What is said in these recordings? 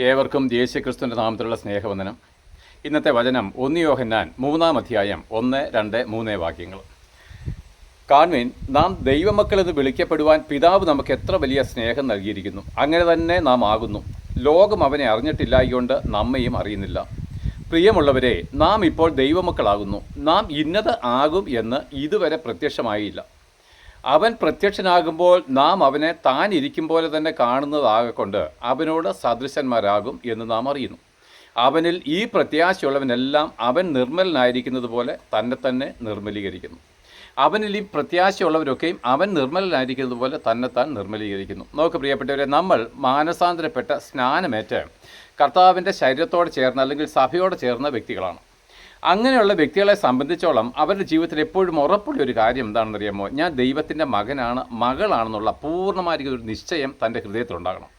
ഏവർക്കും യേശുക്രിസ്തുവിന്റെ നാമത്തിലുള്ള സ്നേഹവന്ദനം. ഇന്നത്തെ വചനം ഒന്നിയോഹന്നാൻ മൂന്നാം അധ്യായം ഒന്ന് രണ്ട് മൂന്ന് വാക്യങ്ങൾ. കാൺവിൻ നാം ദൈവമക്കളെന്ന് വിളിക്കപ്പെടുവാൻ പിതാവ് നമുക്ക് എത്ര വലിയ സ്നേഹം നൽകിയിരിക്കുന്നു. അങ്ങനെ തന്നെ നാം ആകുന്നു. ലോകം അവനെ അറിഞ്ഞിട്ടില്ലായിക്കൊണ്ട് നമ്മയും അറിയുന്നില്ല. പ്രിയമുള്ളവരെ നാം ഇപ്പോൾ ദൈവമക്കളാകുന്നു. നാം ഇന്നത് ആകും എന്ന് ഇതുവരെ പ്രത്യക്ഷമായില്ല. അവൻ പ്രത്യക്ഷനാകുമ്പോൾ നാം അവനെ താൻ ഇരിക്കും പോലെ തന്നെ കാണുന്നതാകൊണ്ട് അവനോട് സദൃശന്മാരാകും എന്ന് നാം അറിയുന്നു. അവനിൽ ഈ പ്രത്യാശയുള്ളവനെല്ലാം അവൻ നിർമ്മലനായിരിക്കുന്നത് പോലെ തന്നെ തന്നെ നിർമ്മലീകരിക്കുന്നു. അവനിൽ ഈ പ്രത്യാശയുള്ളവരൊക്കെയും അവൻ നിർമ്മലനായിരിക്കുന്നത് പോലെ താൻ നിർമ്മലീകരിക്കുന്നു. നോക്ക് പ്രിയപ്പെട്ടവരെ നമ്മൾ മാനസാന്തരപ്പെട്ട സ്നാനമേറ്റ് കർത്താവിന്റെ ശരീരത്തോട് ചേർന്ന അല്ലെങ്കിൽ സഭയോട് ചേർന്ന വ്യക്തികളാണ്. അങ്ങനെയുള്ള വ്യക്തികളെ സംബന്ധിച്ചോളം അവരുടെ ജീവിതത്തിൽ എപ്പോഴും ഉറപ്പുള്ള ഒരു കാര്യം എന്താണെന്നറിയാമോ? ഞാൻ ദൈവത്തിന്റെ മകനാണ് മകളാണെന്നുള്ള പൂർണമായിരിക്കും ഒരു നിശ്ചയം തന്റെ ഹൃദയത്തിലുണ്ടാകണം.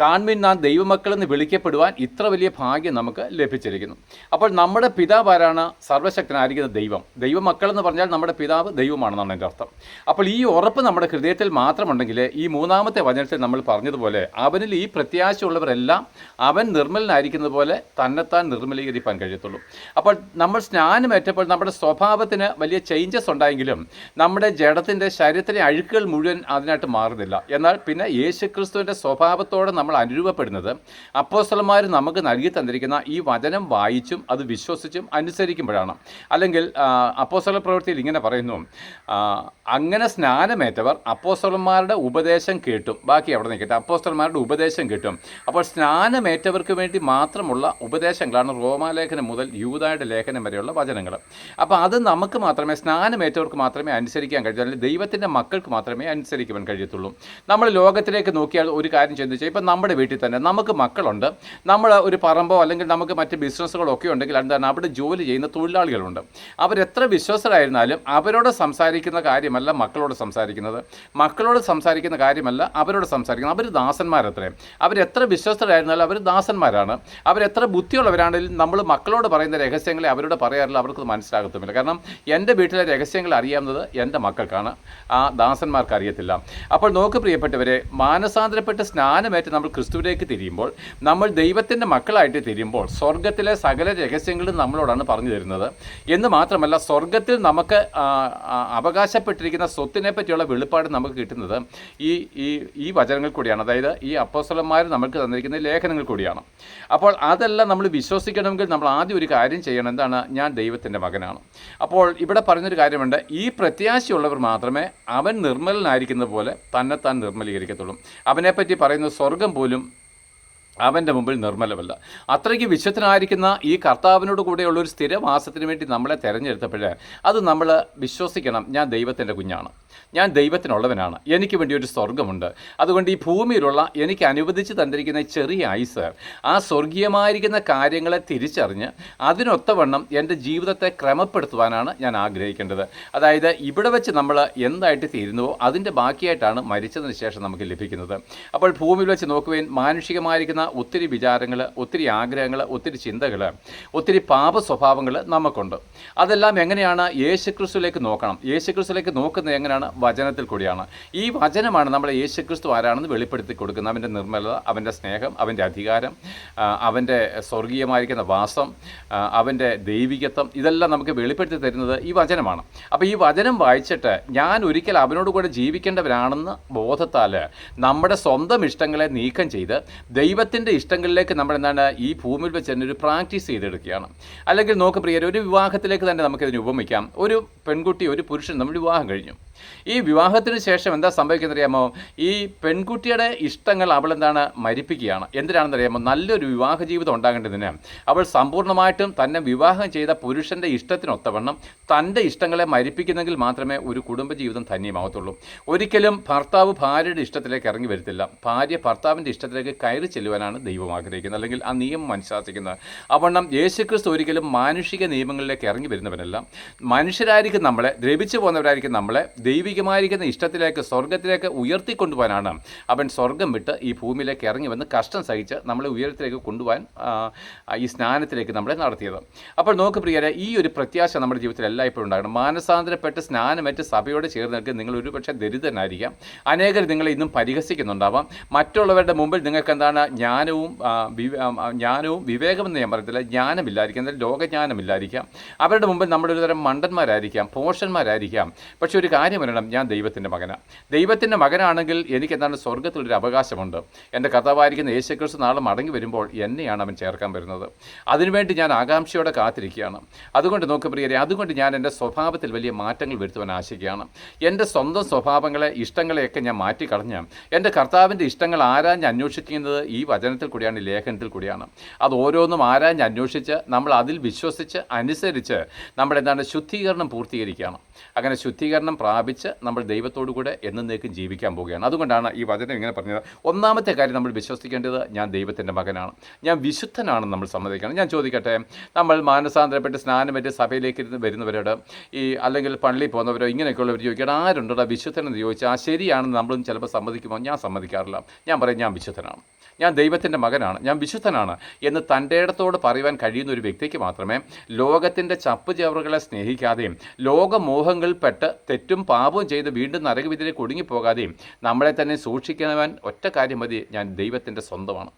കാൺമീൻ നാം ദൈവമക്കളെന്ന് വിളിക്കപ്പെടുവാൻ ഇത്ര വലിയ ഭാഗ്യം നമുക്ക് ലഭിച്ചിരിക്കുന്നു. അപ്പോൾ നമ്മുടെ പിതാവ് ആരാണ് സർവശക്തനായിരിക്കുന്ന ദൈവം. ദൈവമക്കളെന്ന് പറഞ്ഞാൽ നമ്മുടെ പിതാവ് ദൈവമാണെന്നാണ് എന്റെ അർത്ഥം. അപ്പോൾ ഈ ഉറപ്പ് നമ്മുടെ ഹൃദയത്തിൽ മാത്രമുണ്ടെങ്കിൽ ഈ മൂന്നാമത്തെ വചനത്തിൽ നമ്മൾ പറഞ്ഞതുപോലെ അവനിൽ ഈ പ്രത്യാശയുള്ളവരെല്ലാം അവൻ നിർമ്മലനായിരിക്കുന്നത് പോലെ തന്നെത്താൻ നിർമ്മലീകരിക്കാൻ കഴിയത്തുള്ളൂ. അപ്പോൾ നമ്മൾ സ്നാനമേറ്റപ്പോൾ നമ്മുടെ സ്വഭാവത്തിന് വലിയ ചേഞ്ചസ് ഉണ്ടായെങ്കിലും നമ്മുടെ ജഡത്തിന്റെ ശരീരത്തിലെ അഴുക്കുകൾ മുഴുവൻ അതിനായിട്ട് മാറുന്നില്ല. എന്നാൽ പിന്നെ യേശുക്രിസ്തുവിന്റെ സ്വഭാവത്തോടെ നമ്മൾ അനുരൂപപ്പെടുന്നത്. അപ്പോസ്തലന്മാർ നമുക്ക് നൽകി തന്നിരിക്കുന്ന ഈ വചനം വായിച്ചും അത് വിശ്വസിച്ചും അനുസരിക്കുമ്പോഴാണ്. അല്ലെങ്കിൽ അപ്പോസ്തല പ്രവൃത്തിയിൽ ഇങ്ങനെ പറയുന്നു. അങ്ങനെ സ്നാനമേറ്റവർ അപ്പോസ്തലന്മാരുടെ ഉപദേശം കേട്ടും. ബാക്കി അവിടെ നിൽക്കട്ടെ. അപ്പോസ്തലന്മാരുടെ ഉപദേശം കേട്ടും. അപ്പോൾ സ്നാനമേറ്റവർക്ക് വേണ്ടി മാത്രമുള്ള ഉപദേശങ്ങളാണ് റോമാലേഖനം മുതൽ യൂതായുടെ ലേഖനം വരെയുള്ള വചനങ്ങൾ. അപ്പോൾ അത് നമുക്ക് മാത്രമേ സ്നാനമേറ്റവർക്ക് മാത്രമേ അനുസരിക്കാൻ കഴിയൂ. അല്ലെങ്കിൽ ദൈവത്തിന്റെ മക്കൾക്ക് മാത്രമേ അനുസരിക്കുവാൻ കഴിയത്തുള്ളൂ. നമ്മൾ ലോകത്തിലേക്ക് നോക്കിയാൽ ഒരു കാര്യം ചിന്തിച്ചാൽ ഇപ്പം നമ്മുടെ വീട്ടിൽ തന്നെ നമുക്ക് മക്കളുണ്ട്. നമ്മൾ ഒരു പറമ്പോ അല്ലെങ്കിൽ നമുക്ക് മറ്റ് ബിസിനസ്സുകളോ ഒക്കെ ഉണ്ടെങ്കിൽ എന്താണ് അവിടെ ജോലി ചെയ്യുന്ന തൊഴിലാളികളുണ്ട്. അവരെത്ര വിശ്വസരായിരുന്നാലും അവരോട് സംസാരിക്കുന്ന കാര്യമല്ല മക്കളോട് സംസാരിക്കുന്നത്. മക്കളോട് സംസാരിക്കുന്ന കാര്യമല്ല അവരോട് സംസാരിക്കുന്നത്. അവർ ദാസന്മാരത്രേ. അവരെത്ര വിശ്വസ്തരായിരുന്നാലും അവർ ദാസന്മാരാണ്. അവരെത്ര ബുദ്ധിയുള്ളവരാണെങ്കിലും നമ്മൾ മക്കളോട് പറയുന്ന രഹസ്യങ്ങളെ അവരോട് പറയാറില്ല. അവർക്ക് മനസ്സിലാകത്തുമില്ല. കാരണം എന്റെ വീട്ടിലെ രഹസ്യങ്ങൾ അറിയാവുന്നത് എന്റെ മക്കൾക്കാണ്. ആ ദാസന്മാർക്ക് അറിയത്തില്ല. അപ്പോൾ നോക്ക് പ്രിയപ്പെട്ടവരെ മാനസാന്തരപ്പെട്ട് സ്നാനമേറ്റ് നമ്മൾ ക്രിസ്തുവിലേക്ക് തിരിയുമ്പോൾ നമ്മൾ ദൈവത്തിന്റെ മക്കളായിട്ട് തിരിയുമ്പോൾ സ്വർഗത്തിലെ സകല രഹസ്യങ്ങളും നമ്മളോടാണ് പറഞ്ഞു തരുന്നത്. എന്ന് മാത്രമല്ല സ്വർഗത്തിൽ നമുക്ക് അവകാശപ്പെട്ടിരിക്കുന്ന സ്വത്തിനെ പറ്റിയുള്ള വെളിപ്പാട് നമുക്ക് കിട്ടുന്നത് ഈ ഈ ഈ വചനങ്ങൾ കൂടിയാണ്. അതായത് ഈ അപ്പോസ്തലന്മാർ നമുക്ക് തന്നിരിക്കുന്ന ലേഖനങ്ങൾ കൂടിയാണ്. അപ്പോൾ അതെല്ലാം നമ്മൾ വിശ്വസിക്കണമെങ്കിൽ നമ്മൾ ആദ്യം ഒരു കാര്യം ചെയ്യണം. എന്താണ്? ഞാൻ ദൈവത്തിന്റെ മകനാണ്. അപ്പോൾ ഇവിടെ പറഞ്ഞൊരു കാര്യമുണ്ട്. ഈ പ്രത്യാശയുള്ളവർ മാത്രമേ അവൻ നിർമ്മലനായിരിക്കുന്ന പോലെ തന്നെ താൻ നിർമ്മലീകരിക്കത്തുള്ളൂ. അവനെപ്പറ്റി പറയുന്ന സ്വർഗം പോലും അവന്റെ മുമ്പിൽ നിർമ്മലമല്ല. അത്രയ്ക്ക് വിശ്വത്തിനായിരിക്കുന്ന ഈ കർത്താവിനോട് കൂടെയുള്ള ഒരു സ്ഥിരവാസത്തിന് വേണ്ടി നമ്മളെ തിരഞ്ഞെടുത്തപ്പോൾ അത് നമ്മൾ വിശ്വസിക്കണം ഞാൻ ദൈവത്തിന്റെ കുഞ്ഞാണ്. ഞാൻ ദൈവത്തിനുള്ളവനാണ്. എനിക്ക് വേണ്ടി ഒരു സ്വർഗമുണ്ട് അതുകൊണ്ട് ഈ ഭൂമിയിലുള്ള എനിക്ക് അനുവദിച്ച് തന്നിരിക്കുന്ന ചെറിയ ആയുസ് ആ സ്വർഗീയമായിരിക്കുന്ന കാര്യങ്ങളെ തിരിച്ചറിഞ്ഞ് അതിനൊത്തവണ്ണം എന്റെ ജീവിതത്തെ ക്രമപ്പെടുത്തുവാനാണ് ഞാൻ ആഗ്രഹിക്കേണ്ടത്. അതായത് ഇവിടെ വെച്ച് നമ്മൾ എന്തായിട്ട് തീരുന്നുവോ അതിന്റെ ബാക്കിയായിട്ടാണ് മരിച്ചതിന് ശേഷം നമുക്ക് ലഭിക്കുന്നത്. അപ്പോൾ ഭൂമിയിൽ വെച്ച് നോക്കുവാൻ മാനുഷികമായിരിക്കുന്ന ഒത്തിരി വിചാരങ്ങൾ ഒത്തിരി ആഗ്രഹങ്ങൾ ഒത്തിരി ചിന്തകൾ ഒത്തിരി പാപ സ്വഭാവങ്ങൾ നമുക്കുണ്ട് അതെല്ലാം എങ്ങനെയാണ് യേശുക്രിസ്തുവിലേക്ക് നോക്കണം? യേശുക്രിസ്തുവിലേക്ക് നോക്കുന്നത് എങ്ങനെയാണ്? വചനത്തിൽ കൂടിയാണ്. ഈ വചനമാണ് നമ്മളെ യേശുക്രിസ്തു ആരാണെന്ന് വെളിപ്പെടുത്തി കൊടുക്കുന്നത്. അവന്റെ നിർമ്മലത അവന്റെ സ്നേഹം അവന്റെ അധികാരം അവന്റെ സ്വർഗീയമായിരിക്കുന്ന വാസം അവന്റെ ദൈവികത്വം ഇതെല്ലാം നമുക്ക് വെളിപ്പെടുത്തി തരുന്നത് ഈ വചനമാണ്. അപ്പോൾ ഈ വചനം വായിച്ചിട്ട് ഞാൻ ഒരിക്കൽ അവനോട് കൂടെ ജീവിക്കേണ്ടവരാണെന്ന് ബോധത്താൽ നമ്മുടെ സ്വന്തം ഇഷ്ടങ്ങളെ നീക്കം ചെയ്ത് ദൈവത്തിന്റെ ഇഷ്ടങ്ങളിലേക്ക് നമ്മൾ എന്താണ് ഈ ഭൂമിയിൽ വെച്ച് തന്നെ ഒരു പ്രാക്ടീസ് ചെയ്തെടുക്കുകയാണ്. അല്ലെങ്കിൽ നോക്ക് പ്രിയർ ഒരു വിവാഹത്തിലേക്ക് തന്നെ നമുക്കിതിന് ഉപമിക്കാം. ഒരു പെൺകുട്ടി ഒരു പുരുഷൻ നമ്മൾ വിവാഹം കഴിഞ്ഞു. ഈ വിവാഹത്തിന് ശേഷം എന്താ സംഭവിക്കുന്നത് അറിയാമോ ഈ പെൺകുട്ടിയുടെ ഇഷ്ടങ്ങൾ അവൾ എന്താണ് മരിപ്പിക്കുകയാണ്. എന്തിനാണെന്ന് അറിയാമോ നല്ലൊരു വിവാഹ ജീവിതം ഉണ്ടാകേണ്ടതിന് അവൾ സമ്പൂർണമായിട്ടും തന്നെ വിവാഹം ചെയ്ത പുരുഷന്റെ ഇഷ്ടത്തിനൊത്തവണ്ണം തന്റെ ഇഷ്ടങ്ങളെ മരിപ്പിക്കുന്നെങ്കിൽ മാത്രമേ ഒരു കുടുംബജീവിതം ധന്യമാകത്തുള്ളൂ ഒരിക്കലും ഭർത്താവ് ഭാര്യയുടെ ഇഷ്ടത്തിലേക്ക് ഇറങ്ങി വരത്തില്ല. ഭാര്യ ഭർത്താവിന്റെ ഇഷ്ടത്തിലേക്ക് കയറി ചെല്ലുവാനാണ് ദൈവം ആഗ്രഹിക്കുന്നത്. അല്ലെങ്കിൽ ആ നിയമം അനുശാസിക്കുന്നത്. അവണ്ണം യേശുക്രിസ്തു ഒരിക്കലും മാനുഷിക നിയമങ്ങളിലേക്ക് ഇറങ്ങി വരുന്നവനല്ല. മനുഷ്യരായിരിക്കും നമ്മളെ ദ്രവിച്ചു പോകുന്നവരായിരിക്കും നമ്മളെ ദൈവികമായിരിക്കുന്ന ഇഷ്ടത്തിലേക്ക് സ്വർഗത്തിലേക്ക് ഉയർത്തിക്കൊണ്ടുപോകാനാണ്. അവൻ സ്വർഗം വിട്ട് ഈ ഭൂമിയിലേക്ക് ഇറങ്ങി വന്ന് കഷ്ടം സഹിച്ച് നമ്മളെ ഉയരത്തിലേക്ക് കൊണ്ടുപോകാൻ ഈ സ്നാനത്തിലേക്ക് നമ്മളെ നടത്തിയത്. അപ്പോൾ നോക്ക് പ്രിയരെ ഈ ഒരു പ്രത്യാശ നമ്മുടെ ജീവിതത്തിൽ എല്ലായ്പ്പോഴും ഉണ്ടാകണം. മാനസാന്തരപ്പെട്ട് സ്നാനമേറ്റ് സഭയോട് ചേർന്ന് നിൽക്കുക നിങ്ങൾ ഒരുപക്ഷെ ദരിദ്രനായിരിക്കാം. അനേകർ നിങ്ങളെ ഇന്നും പരിഹസിക്കുന്നുണ്ടാവാം. മറ്റുള്ളവരുടെ മുമ്പിൽ നിങ്ങൾക്ക് എന്താണ് ജ്ഞാനവും ജ്ഞാനവും വിവേകമെന്ന് ഞാൻ പറയത്തില്ല. ജ്ഞാനമില്ലായിരിക്കാം എന്നാൽ ലോകജ്ഞാനമില്ലായിരിക്കാം. അവരുടെ മുമ്പിൽ നമ്മുടെ ഒരു തരം മണ്ടന്മാരായിരിക്കാം പോഷന്മാരായിരിക്കാം. പക്ഷെ ഒരു കാര്യം വരണം ഞാൻ ദൈവത്തിന്റെ മകനാണ് ദൈവത്തിന്റെ മകനാണെങ്കിൽ എനിക്ക് എന്താണ് സ്വർഗത്തിലൊരു അവകാശമുണ്ട്. എന്റെ കഥാവായിരിക്കുന്ന യേശുക്രിസ്തു നാളെ മടങ്ങി വരുമ്പോൾ എന്നെയാണ് അവൻ ചേർക്കാൻ വരുന്നത്. അതിനുവേണ്ടി ഞാൻ ആകാംക്ഷയോടെ കാത്തിരിക്കുകയാണ്. അതുകൊണ്ട് നോക്ക് പ്രിയരെ അതുകൊണ്ട് ഞാൻ എന്റെ സ്വഭാവത്തിൽ വലിയ മാറ്റങ്ങൾ വരുത്തുവാൻ ആശിക്കുകയാണ്. എന്റെ സ്വന്തം സ്വഭാവങ്ങളെ ഇഷ്ടങ്ങളെയൊക്കെ ഞാൻ മാറ്റിക്കളഞ്ഞ് എന്റെ കർത്താവിന്റെ ഇഷ്ടങ്ങൾ ആരാഞ്ഞ് അന്വേഷിക്കുന്നത് ഈ വചനത്തിൽ കൂടിയാണ് ലേഖനത്തിൽ കൂടിയാണ്. അത് ഓരോന്നും ആരാഞ്ഞ് അന്വേഷിച്ച് നമ്മൾ അതിൽ വിശ്വസിച്ച് അനുസരിച്ച് നമ്മൾ എന്താണ് ശുദ്ധീകരണം പൂർത്തീകരിക്കുകയാണ്. അങ്ങനെ ശുദ്ധീകരണം പ്രാപിച്ച് നമ്മൾ ദൈവത്തോടു കൂടെ എന്നേക്കും ജീവിക്കാൻ പോവുകയാണ്. അതുകൊണ്ടാണ് ഈ വചനം ഇങ്ങനെ പറഞ്ഞത്. ഒന്നാമത്തെ കാര്യം നമ്മൾ വിശ്വസിക്കേണ്ടത് ഞാൻ ദൈവത്തിന്റെ മകനാണ്. ഞാൻ വിശുദ്ധനാണെന്ന് നമ്മൾ സമ്മതിക്കണം. ഞാൻ ചോദിക്കട്ടെ നമ്മൾ മാനസാന്തരപ്പെട്ട് സ്നാനമേറ്റ് സഭയിലേക്ക് ഇരുന്ന് വരുന്നവരോട് ഈ അല്ലെങ്കിൽ പള്ളിയിൽ പോകുന്നവരോ ഇങ്ങനെയൊക്കെയുള്ളവർ ചോദിക്കണം ആരുണ്ടോ വിശുദ്ധനെന്ന് ചോദിച്ചാൽ ശരിയാണെന്ന് നമ്മളും ചിലപ്പോൾ സമ്മതിക്കുമ്പോൾ ഞാൻ സമ്മതിക്കാറില്ല. ഞാൻ പറയും ഞാൻ വിശുദ്ധനാണ്. ഞാൻ ദൈവത്തിന്റെ മകനാണ് ഞാൻ വിശുദ്ധനാണ് എന്ന് തന്റെ ഇടത്തോട് പറയുവാൻ കഴിയുന്ന ഒരു വ്യക്തിക്ക് മാത്രമേ ലോകത്തിന്റെ ചപ്പ് ചവറുകളെ സ്നേഹിക്കാതെയും ലോകമോഹങ്ങളിൽപ്പെട്ട് തെറ്റും പാപവും ചെയ്ത് വീണ്ടും നരകവിധിയിലേക്ക് ഒടുങ്ങിപ്പോകാതെയും നമ്മളെ തന്നെ സൂക്ഷിക്കുന്നവൻ ഒറ്റ കാര്യം മതി ഞാൻ ദൈവത്തിന്റെ സ്വന്തമാണ്.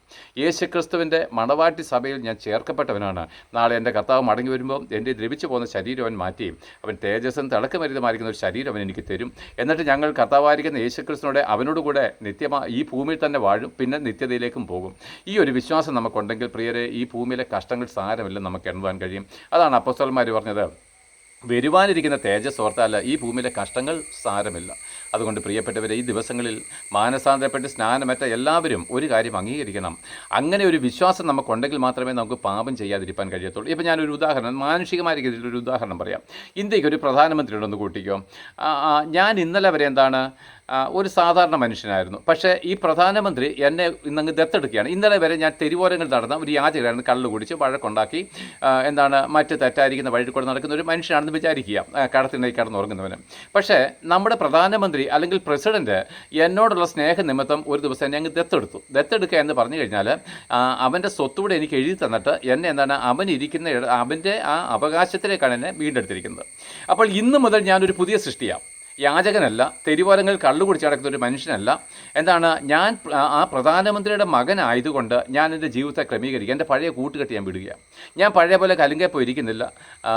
യേശു ക്രിസ്തുവിന്റെ മണവാട്ടി സഭയിൽ ഞാൻ ചേർക്കപ്പെട്ടവനാണ്. നാളെ എന്റെ കർത്താവ് മടങ്ങി വരുമ്പോൾ എന്റെ ദ്രവിച്ചു പോകുന്ന ശരീരം അവൻ മാറ്റി അവൻ തേജസ്സും തിളക്കമരുതമായിരിക്കുന്ന ഒരു ശരീരം അവൻ എനിക്ക് തരും. എന്നിട്ട് ഞങ്ങൾ കർത്താവായിരിക്കുന്ന യേശുക്രിസ്തുവിനോട് അവനോടുകൂടെ നിത്യമായി ഈ ഭൂമിയിൽ തന്നെ വാഴും പിന്നെ നിത്യതയിലേക്കും പോകും. ഈ ഒരു വിശ്വാസം നമുക്കുണ്ടെങ്കിൽ പ്രിയരെ ഈ ഭൂമിയിലെ കഷ്ടങ്ങൾ സാരമില്ല നമുക്ക് എണ്ണുവാൻ കഴിയും. അതാണ് അപ്പസ്വലന്മാർ പറഞ്ഞത്. വരുവാനിരിക്കുന്ന തേജസ് ഓർത്താൽ ഈ ഭൂമിയിലെ കഷ്ടങ്ങൾ സാരമില്ല. അതുകൊണ്ട് പ്രിയപ്പെട്ടവരെ ഈ ദിവസങ്ങളിൽ മാനസാന്തരപ്പെട്ട് സ്നാനമറ്റ എല്ലാവരും ഒരു കാര്യം അംഗീകരിക്കണം. അങ്ങനെ ഒരു വിശ്വാസം നമുക്കുണ്ടെങ്കിൽ മാത്രമേ നമുക്ക് പാപം ചെയ്യാതിരിക്കാൻ കഴിയത്തുള്ളൂ. ഇപ്പോൾ ഞാനൊരു ഉദാഹരണം മാനുഷികമായ രീതിയിൽ ഒരു ഉദാഹരണം പറയാം. ഇന്ത്യയ്ക്ക് ഒരു പ്രധാനമന്ത്രി ഉണ്ടെന്ന് കൂട്ടിക്കോ ഞാൻ ഇന്നലെ വരെ എന്താണ് ഒരു സാധാരണ മനുഷ്യനായിരുന്നു. പക്ഷേ ഈ പ്രധാനമന്ത്രി എന്നെ ഇന്നങ്ങ് ദത്തെടുക്കുകയാണ്. ഇന്നലെ വരെ ഞാൻ തെരുവോരങ്ങൾ നടന്ന ഒരു യാചകരായിരുന്നു കള്ളു കുടിച്ച് വഴക്കുണ്ടാക്കി എന്താണ് മറ്റ് തെറ്റായിരിക്കുന്ന വഴി കൂടെ നടക്കുന്ന ഒരു മനുഷ്യനാണെന്ന് വിചാരിക്കുക കടത്തിനായി കടന്നുറങ്ങുന്നവന്. പക്ഷേ നമ്മുടെ പ്രധാനമന്ത്രി അല്ലെങ്കിൽ പ്രസിഡന്റ് എന്നോടുള്ള സ്നേഹ നിമിത്തം ഒരു ദിവസം എന്നെ അങ്ങ് ദത്തെടുത്തു. ദത്തെടുക്കുക എന്ന് പറഞ്ഞു കഴിഞ്ഞാൽ അവന്റെ സ്വത്തൂടെ എനിക്ക് എഴുതി തന്നിട്ട് എന്നെ എന്താണ് അവൻ ഇരിക്കുന്ന അവന്റെ ആ അവകാശത്തിലേക്കാണ് എന്നെ വീണ്ടെടുത്തിരിക്കുന്നത്. അപ്പോൾ ഇന്ന് മുതൽ ഞാനൊരു പുതിയ സൃഷ്ടിയാണ്. യാചകനല്ല തെരുവോരങ്ങൾ കള്ളു കുടിച്ച് നടക്കുന്ന ഒരു മനുഷ്യനല്ല. എന്താണ് ഞാൻ ആ- പ്രധാനമന്ത്രിയുടെ മകനായതുകൊണ്ട് ഞാൻ എന്റെ ജീവിതത്തെ ക്രമീകരിക്കുക. എന്റെ പഴയ കൂട്ടുകെട്ട് ഞാൻ വിടുക ഞാൻ പഴയ പോലെ കലുങ്കെ പോയിരിക്കുന്നില്ല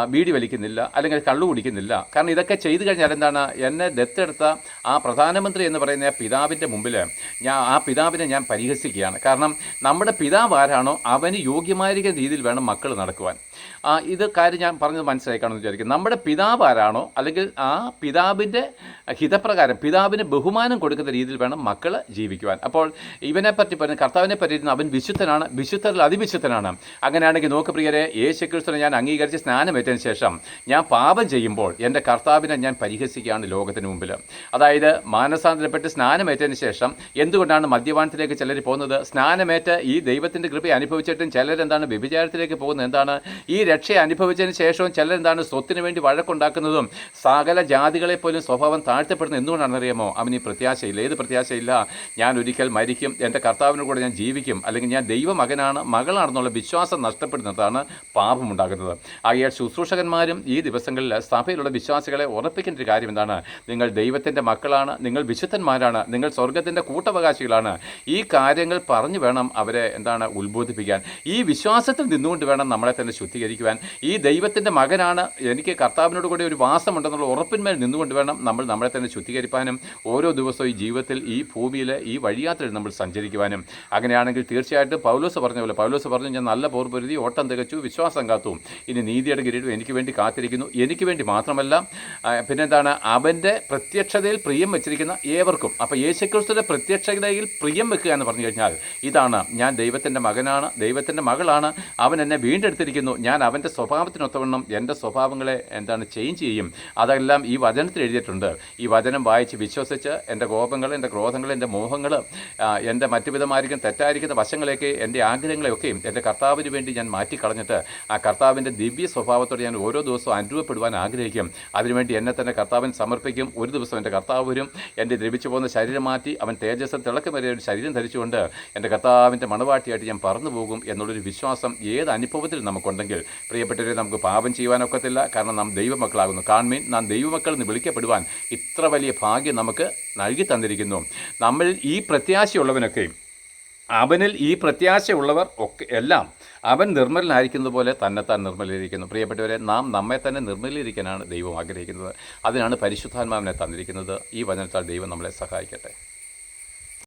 ബീഡി വലിക്കുന്നില്ല അല്ലെങ്കിൽ കള്ളു കുടിക്കുന്നില്ല. കാരണം ഇതൊക്കെ ചെയ്തു കഴിഞ്ഞാൽ എന്താണ് എന്നെ ദത്തെടുത്ത ആ പ്രധാനമന്ത്രി എന്ന് പറയുന്ന പിതാവിന്റെ മുമ്പിൽ ഞാൻ ആ പിതാവിനെ ഞാൻ പരിഹസിക്കുകയാണ്. കാരണം നമ്മുടെ പിതാവ് ആരാണോ അവന് യോഗ്യമായിരിക്കുന്ന രീതിയിൽ വേണം മക്കൾ നടക്കുവാൻ. ഇത് കാര്യം ഞാൻ പറഞ്ഞത് മനസ്സിലാക്കാണെന്ന് വിചാരിക്കും. നമ്മുടെ പിതാവ് ആരാണോ? അല്ലെങ്കിൽ ആ പിതാവിന്റെ ഹിതപ്രകാരം പിതാവിന് ബഹുമാനം കൊടുക്കുന്ന രീതിയിൽ വേണം മക്കൾ ജീവിക്കുവാൻ. അപ്പോൾ ഇവനെ പറ്റി പറഞ്ഞ കർത്താവിനെ പറ്റി അവൻ വിശുദ്ധനാണ് വിശുദ്ധരിൽ അതിവിശുദ്ധനാണ്. അങ്ങനെയാണെങ്കിൽ നോക്ക് പ്രിയരെ യേശുക്രിസ്തുവിനെ ഞാൻ അംഗീകരിച്ച് സ്നാനമേറ്റതിന് ശേഷം ഞാൻ പാപം ചെയ്യുമ്പോൾ എന്റെ കർത്താവിനെ ഞാൻ പരിഹസിക്കുകയാണ് ലോകത്തിന് മുമ്പിൽ. അതായത് മാനസാന്തരപ്പെട്ട് സ്നാനമേറ്റതിന് ശേഷം എന്തുകൊണ്ടാണ് മദ്യപാനത്തിലേക്ക് ചിലർ പോകുന്നത്? സ്നാനമേറ്റ് ഈ ദൈവത്തിന്റെ കൃപ അനുഭവിച്ചിട്ടും ചിലരെന്താണ് വ്യഭിചാരത്തിലേക്ക് പോകുന്നത്? എന്താണ് ഈ രക്ഷ അനുഭവിച്ചതിന് ശേഷവും ചിലരെന്താണ് സ്വത്തിന് വേണ്ടി വഴക്കുണ്ടാക്കുന്നതും സകല ജാതികളെ പോലും സ്വഭാവം താഴ്ത്തപ്പെടുന്നത് എന്തുകൊണ്ടാണ് അറിയാമോ? അവന് ഈ പ്രത്യാശയില്ല. ഏത് പ്രത്യാശയില്ല? ഞാൻ ഒരിക്കൽ മരിക്കും എന്റെ കർത്താവിനോട് കൂടെ ഞാൻ ജീവിക്കും അല്ലെങ്കിൽ ഞാൻ ദൈവമകനാണ് മകളാണെന്നുള്ള വിശ്വാസം നഷ്ടപ്പെടുന്നതാണ് പാപമുണ്ടാകുന്നത് ആകയാൽ ശുശ്രൂഷകന്മാരും ഈ ദിവസങ്ങളിൽ സഭയിലുള്ള വിശ്വാസികളെ ഉറപ്പിക്കേണ്ട ഒരു കാര്യം എന്താണ്? നിങ്ങൾ ദൈവത്തിന്റെ മക്കളാണ് നിങ്ങൾ വിശുദ്ധന്മാരാണ് നിങ്ങൾ സ്വർഗത്തിന്റെ കൂട്ടവകാശികളാണ്. ഈ കാര്യങ്ങൾ പറഞ്ഞു വേണം അവരെ എന്താണ് ഉത്ബോധിപ്പിക്കാൻ. ഈ വിശ്വാസത്തിൽ നിന്നുകൊണ്ട് വേണം നമ്മളെ തന്നെ ശുദ്ധീകരിക്കുവാൻ ഈ ദൈവത്തിന്റെ മകനാണ് എനിക്ക് കർത്താവിനോട് കൂടി ഒരു വാസമുണ്ടെന്നുള്ള ഉറപ്പിന്മേൽ നിന്നുകൊണ്ട് വേണം നമ്മൾ നമ്മളെ തന്നെ ശുദ്ധീകരിക്കാനും ഓരോ ദിവസവും ഈ ജീവിതത്തിൽ ഈ ഭൂമിയിൽ ഈ വഴിയാത്രയിൽ നമ്മൾ സഞ്ചരിക്കുവാനും. അങ്ങനെയാണെങ്കിൽ തീർച്ചയായിട്ടും പൗലോസ് പറഞ്ഞ പോലെ പൗലോസ് പറഞ്ഞു ഞാൻ നല്ല പോർ ഓട്ടം തികച്ചു വിശ്വാസം കാത്തു. ഇനി നീതിയുടെ കിരീടം എനിക്ക് വേണ്ടി കാത്തിരിക്കുന്നു. എനിക്ക് വേണ്ടി മാത്രമല്ല പിന്നെന്താണ്? അവന്റെ പ്രത്യക്ഷതയിൽ പ്രിയം വെച്ചിരിക്കുന്ന ഏവർക്കും. അപ്പോൾ യേശുക്രിസ്തുവിന്റെ പ്രത്യക്ഷതയിൽ പ്രിയം വെക്കുക എന്ന് പറഞ്ഞു കഴിഞ്ഞാൽ ഇതാണ് ഞാൻ ദൈവത്തിന്റെ മകനാണ് ദൈവത്തിന്റെ മകളാണ് അവൻ എന്നെ വീണ്ടെടുത്തിരിക്കുന്നു ഞാൻ അവന്റെ സ്വഭാവത്തിനൊത്തവണ്ണം എന്റെ സ്വഭാവങ്ങളെ എന്താണ് ചേഞ്ച് ചെയ്യും. അതെല്ലാം ഈ വചനത്തിൽ എഴുതിയിട്ടുണ്ട്. ഈ വചനം വായിച്ച് വിശ്വസിച്ച് എന്റെ കോപങ്ങൾ എന്റെ ക്രോധങ്ങൾ എന്റെ മോഹങ്ങൾ എന്റെ മറ്റു വിധമായിരിക്കും തെറ്റായിരിക്കുന്ന വശങ്ങളെയൊക്കെ എന്റെ ആഗ്രഹങ്ങളെയൊക്കെയും എന്റെ കർത്താവിന് വേണ്ടി ഞാൻ മാറ്റിക്കളഞ്ഞിട്ട് ആ കർത്താവിന്റെ ദിവ്യ സ്വഭാവത്തോടെ ഞാൻ ഓരോ ദിവസവും അനുഭവപ്പെടുവാൻ ആഗ്രഹിക്കും. അതിനുവേണ്ടി എന്നെ തന്നെ കർത്താവിന് സമർപ്പിക്കും. ഒരു ദിവസം എന്റെ കർത്താവ് വരും. എന്റെ ദ്രവിച്ചു പോകുന്ന ശരീരം മാറ്റി അവൻ തേജസ് തിളക്കമേറിയ ഒരു ശരീരം ധരിച്ചുകൊണ്ട് എന്റെ കർത്താവിന്റെ മണവാട്ടിയായിട്ട് ഞാൻ പറന്നു പോകും എന്നുള്ളൊരു വിശ്വാസം ഏത് അനുഭവത്തിൽ നമുക്കുണ്ടെങ്കിൽ പ്രിയപ്പെട്ടവരെ നമുക്ക് പാപം ചെയ്യുവാനൊക്കത്തില്ല. കാരണം നാം ദൈവമക്കളാകുന്നു. കാൺമീൻ നാം ദൈവമക്കൾ എന്ന് വിളിക്കപ്പെടുവാൻ ഇത്ര വലിയ ഭാഗ്യം നമുക്ക് നൽകി തന്നിരിക്കുന്നു. നമ്മൾ ഈ പ്രത്യാശയുള്ളവനൊക്കെ അവനിൽ ഈ പ്രത്യാശയുള്ളവർ ഒക്കെ എല്ലാം അവൻ നിർമ്മലനായിരിക്കുന്നത് പോലെ തന്നെത്താൻ നിർമ്മലീകരിക്കുന്നു പ്രിയപ്പെട്ടവരെ നാം നമ്മെ തന്നെ നിർമ്മലീകരിക്കാനാണ് ദൈവം ആഗ്രഹിക്കുന്നത്. അതിനാണ് പരിശുദ്ധാത്മാവിനെ തന്നിരിക്കുന്നത്. ഈ വചനത്താൽ ദൈവം നമ്മളെ സഹായിക്കട്ടെ.